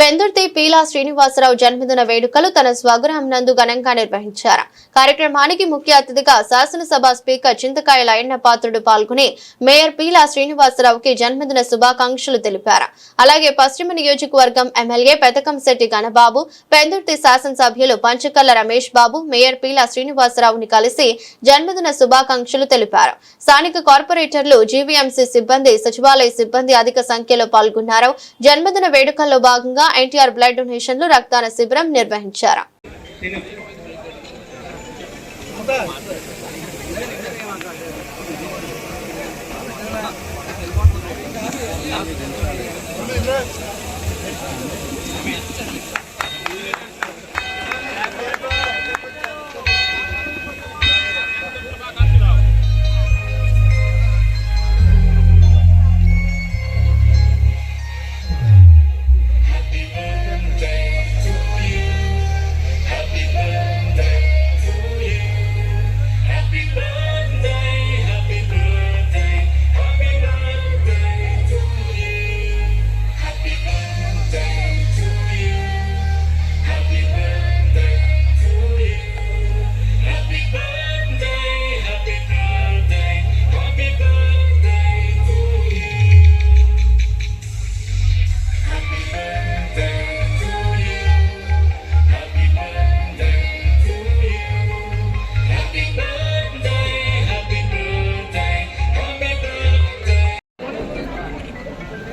పెందుర్తి పీలా శ్రీనివాసరావు జన్మదిన వేడుకలు తన స్వగృహం నందు ఘనంగా నిర్వహించారు. కార్యక్రమానికి ముఖ్య అతిథిగా శాసనసభ స్పీకర్ చింతకాయల అయ్యన్న పాత్రుడు పాల్గొని మేయర్ పీలా శ్రీనివాసరావుకి జన్మదిన శుభాకాంక్షలు తెలిపారు. అలాగే పశ్చిమ నియోజకవర్గం ఎమ్మెల్యే పెదకంశెట్టి ఘనబాబు పెందుర్తి శాసనసభ్యులు పంచకల్ల రమేష్ బాబు మేయర్ పీలా శ్రీనివాసరావుని కలిసి జన్మదిన శుభాకాంక్షలు తెలిపారు. స్థానిక కార్పొరేటర్లు జీవీఎంసీ సిబ్బంది సచివాలయ సిబ్బంది అధిక సంఖ్యలో పాల్గొన్నారు. జన్మదిన వేడుకల్లో భాగంగా ఎన్టీఆర్ బ్లడ్ డొనేషన్లు రక్తదాన శిబిరం నిర్వహించారు.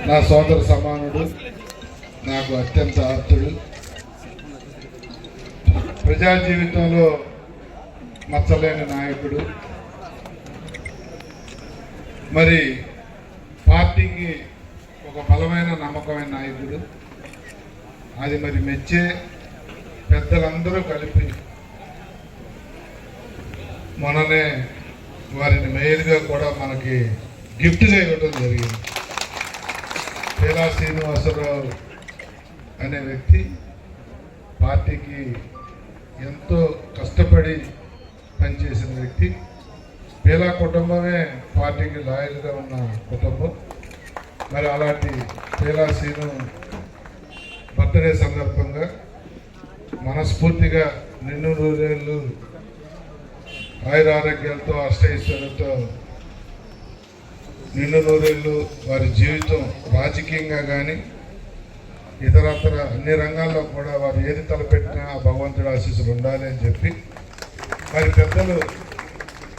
నా సోదర సమానుడు నాకు అత్యంత ఆప్తుడు. ప్రజా జీవితంలో మచ్చలేని నాయకుడు. మరి పార్టీకి ఒక బలమైన నమ్మకమైన నాయకుడు. అది మరి మెచ్చే పెద్దలందరూ కలిపి మొన్ననే వారిని మేయర్గా కూడా మనకి గిఫ్ట్గా ఇవ్వడం జరిగింది. పేలా శ్రీనివాసరావు అనే వ్యక్తి పార్టీకి ఎంతో కష్టపడి పనిచేసిన వ్యక్తి. పేలా కుటుంబమే పార్టీకి లాయల్గా ఉన్న కుటుంబం. మరి అలాంటి పేలా శ్రీను బర్త్డే సందర్భంగా మనస్ఫూర్తిగా నిన్ను రోజులు ఆయుర ఆరోగ్యాలతో అష్టైశ్వర్యంతో నిండు నూరేళ్ళు వారి జీవితం రాజకీయంగా కానీ ఇతరతర అన్ని రంగాల్లో కూడా వారు ఏది తలపెట్టినా ఆ భగవంతుడి ఆశీస్సులు ఉండాలి అని చెప్పి మరి పెద్దలు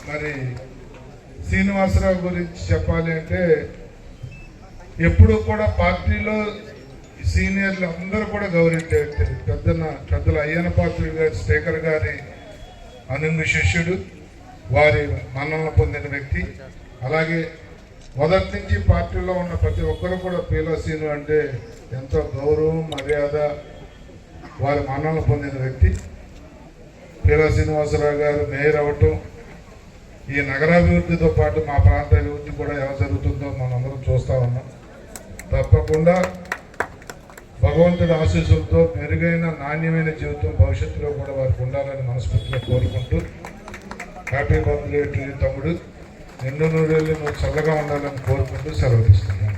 మరి శ్రీనివాసరావు గురించి చెప్పాలి అంటే ఎప్పుడూ కూడా పార్టీలో సీనియర్లు అందరూ కూడా గౌరవించే పెద్దన పెద్దల అయ్యన పాత్రుడు గారి స్పీకర్ గారి అనుంగు శిష్యుడు వారి మన్నన పొందిన వ్యక్తి అలాగే మొదటి నుంచి పార్టీలో ఉన్న ప్రతి ఒక్కరు కూడా పీలసీను అంటే ఎంతో గౌరవం మర్యాద వారి మన్నలు పొందిన వ్యక్తి. పీలా శ్రీనివాసరావు గారు మేయర్ అవ్వటం ఈ నగరాభివృద్ధితో పాటు మా ప్రాంత అభివృద్ధి కూడా ఎలా జరుగుతుందో మనందరం చూస్తా ఉన్నాం. తప్పకుండా భగవంతుడి ఆశీస్సులతో మెరుగైన నాణ్యమైన జీవితం భవిష్యత్తులో కూడా వారికి ఉండాలని మనస్ఫూర్తిగా కోరుకుంటూ హ్యాపీ బర్త్డే టు తమ్ముడు. ఎన్నో నూరేళ్ళు నువ్వు చల్లగా ఉండాలని కోరుకుంటూ సెలవు తీసుకున్నాను